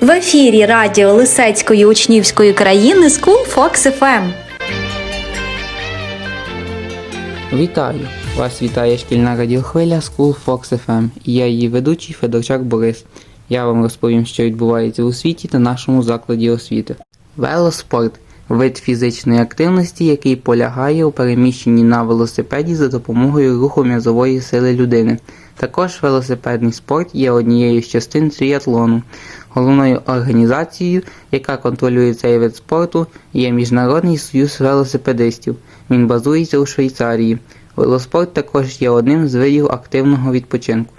В ефірі радіо Лисецької учнівської країни School Fox FM. Вітаю! Вас вітає шкільна радіохвиля School Fox FM я її ведучий Федорчак Борис. Я вам розповім, що відбувається у світі та нашому закладі освіти. Велоспорт вид фізичної активності, який полягає у переміщенні на велосипеді за допомогою руху м'язової сили людини. Також велосипедний спорт є однією з частин тріатлону. Головною організацією, яка контролює цей вид спорту, є Міжнародний союз велосипедистів. Він базується у Швейцарії. Велоспорт також є одним з видів активного відпочинку.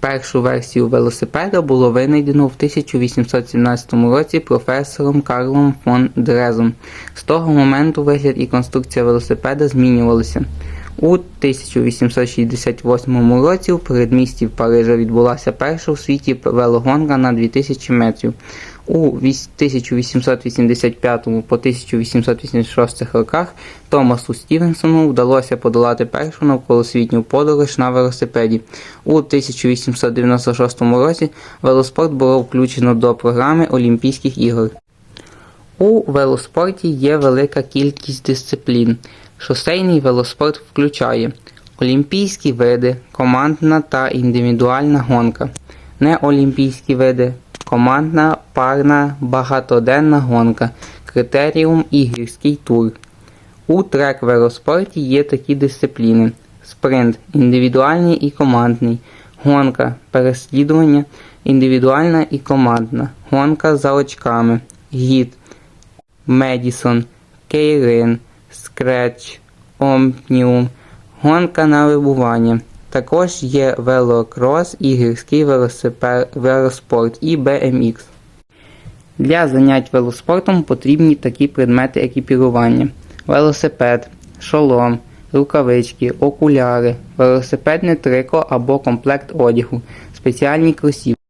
Першу версію велосипеда було винайдено в 1817 році професором Карлом фон Дрезом. З того моменту вигляд і конструкція велосипеда змінювалися. У 1868 році в передмісті Парижа відбулася перша у світі велогонка на 2000 метрів. У 1885 по 1886 роках Томасу Стівенсону вдалося подолати першу навколосвітню подорож на велосипеді. У 1896 році велоспорт було включено до програми Олімпійських ігор. У велоспорті є велика кількість дисциплін. Шосейний велоспорт включає олімпійські види, командна та індивідуальна гонка, неолімпійські види, командна, парна, багатоденна гонка, критеріум і гірський тур. У трек велоспорті є такі дисципліни: спринт, індивідуальний і командний, гонка, переслідування, індивідуальна і командна, гонка за очками, гід, Медісон, Кейрин, Скретч, Омніум, гонка на вибування. Також є велокрос і гірський велосипед, велоспорт і BMX. Для занять велоспортом потрібні такі предмети екіпірування: велосипед, шолом, рукавички, окуляри, велосипедне трико або комплект одягу, спеціальні кросівки.